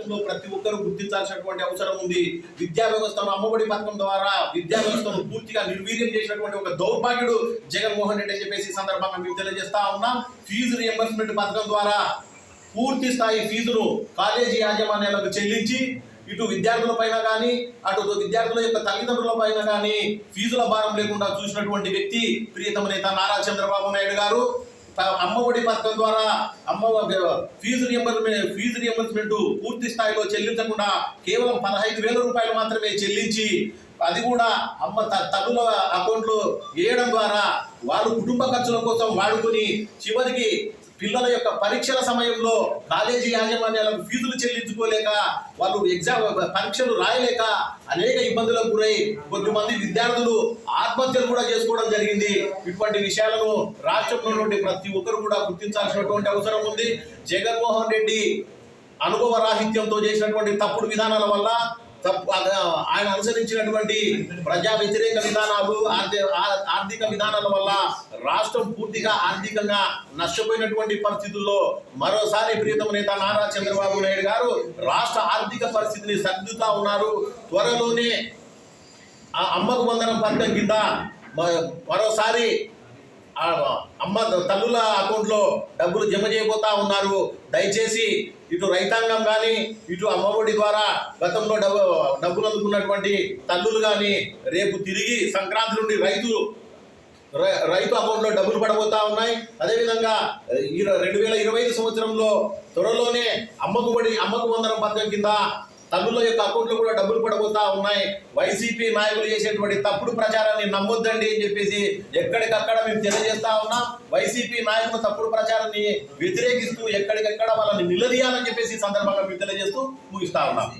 రాష్ట్రంలో ప్రతి ఒక్కరూ గుర్తించాల్సినటువంటి అవసరం ఉంది. విద్యా వ్యవస్థను అమ్మఒడి పథకం ద్వారా విద్యా వ్యవస్థను పూర్తిగా నిర్వీర్యం చేసినటువంటి ఒక దౌర్భాగ్యుడు జగన్మోహన్ రెడ్డి అని చెప్పేసి సందర్భంగా మేము తెలియజేస్తా ఉన్నాం. ఫీజు రియంబర్స్మెంట్ పథకం ద్వారా పూర్తి స్థాయి ఫీజును కాలేజీ యాజమాన్యాలకు చెల్లించి ఇటు విద్యార్థుల పైన కానీ అటు విద్యార్థుల యొక్క తల్లిదండ్రుల పైన కానీ ఫీజుల భారం లేకుండా చూసినటువంటి వ్యక్తి ప్రియతమ నేత నారా చంద్రబాబు నాయుడు గారు. అమ్మఒడి పథకం ద్వారా అమ్మ ఫీజు రియంబర్స్మెంట్ ఫీజు రియంబర్స్మెంట్ పూర్తి స్థాయిలో చెల్లించకుండా కేవలం పదహైదు వేల రూపాయలు మాత్రమే చెల్లించి అది కూడా అమ్మ త- తల్లుల అకౌంట్లో వేయడం ద్వారా వాళ్ళు కుటుంబ ఖర్చుల కోసం వాడుకొని చివరికి పిల్లల యొక్క పరీక్షల సమయంలో కాలేజీ యాజమాన్యాలకు ఫీజులు చెల్లించుకోలేక వాళ్ళు ఎగ్జామ్ పరీక్షలు రాయలేక అనేక ఇబ్బందులకు గురై కొంతమంది విద్యార్థులు ఆత్మహత్యలు కూడా చేసుకోవడం జరిగింది. ఇటువంటి విషయాలను రాష్ట్రంలో ఉన్నటువంటి ప్రతి ఒక్కరు కూడా గుర్తించాల్సినటువంటి అవసరం ఉంది. జగన్మోహన్ రెడ్డి అనుభవ రాహిత్యంతో చేసినటువంటి తప్పుడు విధానాల వల్ల తప్పు ఆయన అనుసరించినటువంటి ప్రజా వ్యతిరేక విధానాలు ఆర్థిక ఆర్థిక విధానాల వల్ల రాష్ట్రం పూర్తిగా ఆర్థికంగా నష్టపోయినటువంటి పరిస్థితుల్లో మరోసారి ప్రియతమ నేత నారా చంద్రబాబు నాయుడు గారు రాష్ట్ర ఆర్థిక పరిస్థితిని సర్దుతా ఉన్నారు. త్వరలోనే ఆ అమ్మకు వందనం పథకం కింద మరోసారి అమ్మ తల్లుల అకౌంట్లో డబ్బులు జమ చేయబోతా ఉన్నారు. దయచేసి ఇటు రైతాంగం కానీ ఇటు అమ్మఒడి ద్వారా గతంలో డబ్బు డబ్బులు అందుకున్నటువంటి తల్లులు కానీ రేపు తిరిగి సంక్రాంతి నుండి రైతు రై- రైతు అకౌంట్లో డబ్బులు పడబోతా ఉన్నాయి. అదేవిధంగా ఈ రెండు వేల ఇరవై ఐదు సంవత్సరంలో త్వరలోనే అమ్మకు బడి అమ్మకు వందనం పథకం కింద తల్లుల యొక్క అకౌంట్లో కూడా డబ్బులు పడబోతా ఉన్నాయి. వైసీపీ నాయకులు చేసేటువంటి తప్పుడు ప్రచారాన్ని నమ్మొద్దండి అని చెప్పేసి ఎక్కడికక్కడ మేము తెలియజేస్తా ఉన్నాం. వైసీపీ నాయకులు తప్పుడు ప్రచారాన్ని వ్యతిరేకిస్తూ ఎక్కడికక్కడ వాళ్ళని నిలదీయాలని చెప్పేసి సందర్భంగా మేము తెలియజేస్తూ ముగిస్తా ఉన్నాం.